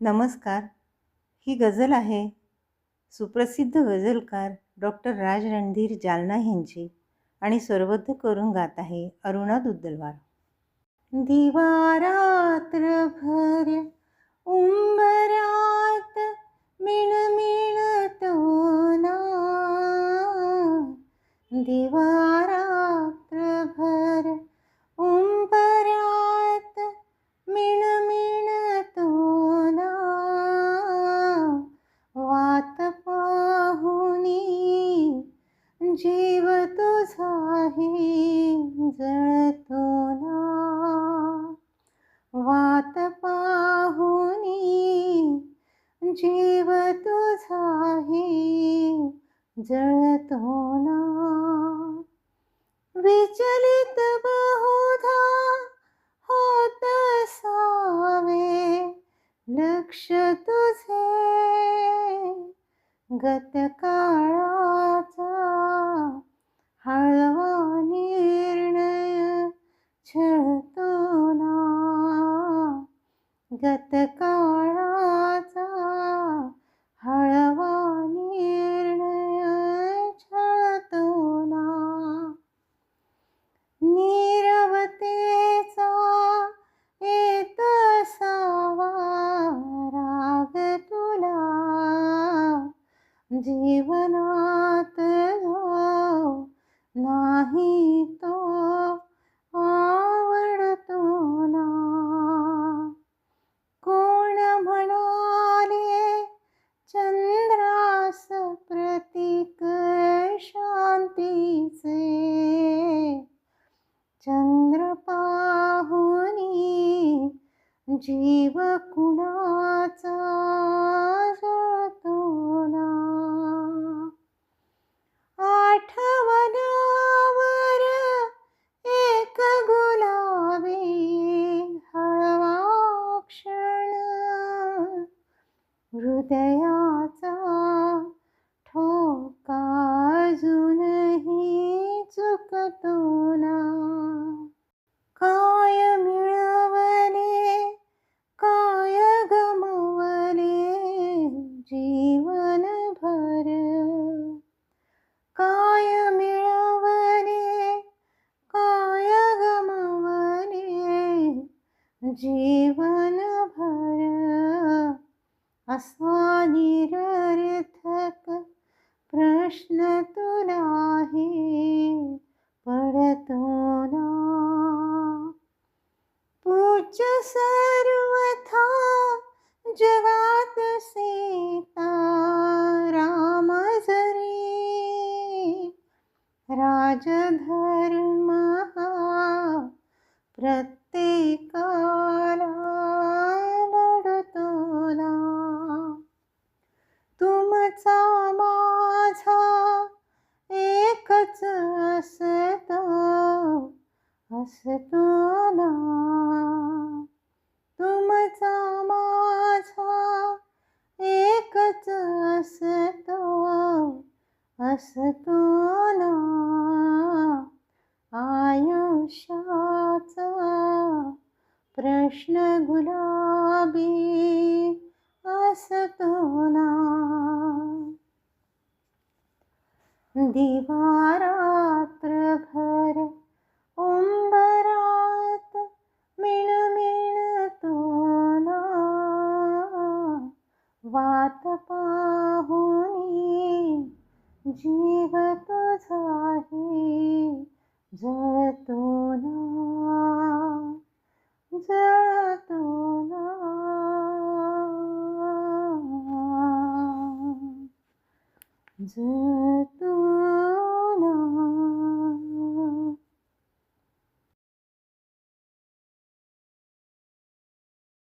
नमस्कार. ही गझल आहे सुप्रसिद्ध गझलकार डॉक्टर राज रणधीर जालना यांची आणि स्वरबद्ध करून गात आहे अरुणा दुद्दलवार. दिवा रात्रभर भर जळतो हो ना. विचलित बहुधा होत सावे लक्ष तुझे गतकाळाचा हळवा निर्णय छळतो ना. गतकाळाचा जीवनात हो नाही तो आवडतो ना. कोण म्हणाले चंद्रास प्रतीक शांतीचे? चंद्र पाहुनी जीव कुणाचा? हृदयाचा ठोका अजूनही चुकतो ना. काय मिळवले काय गमवले जीवनभर काय मिळवले काय गमवले जीवनभर असं प्रश्न तुलाही पडतो ना. पूज्य सर्वथा जगात सीता राम जरी राजधर्म प्रत्येक असताना तुमचा माझा एकच असतो असतो ना आयुष्याचा प्रश्न गुलाबी असतो ना दिवा जळतो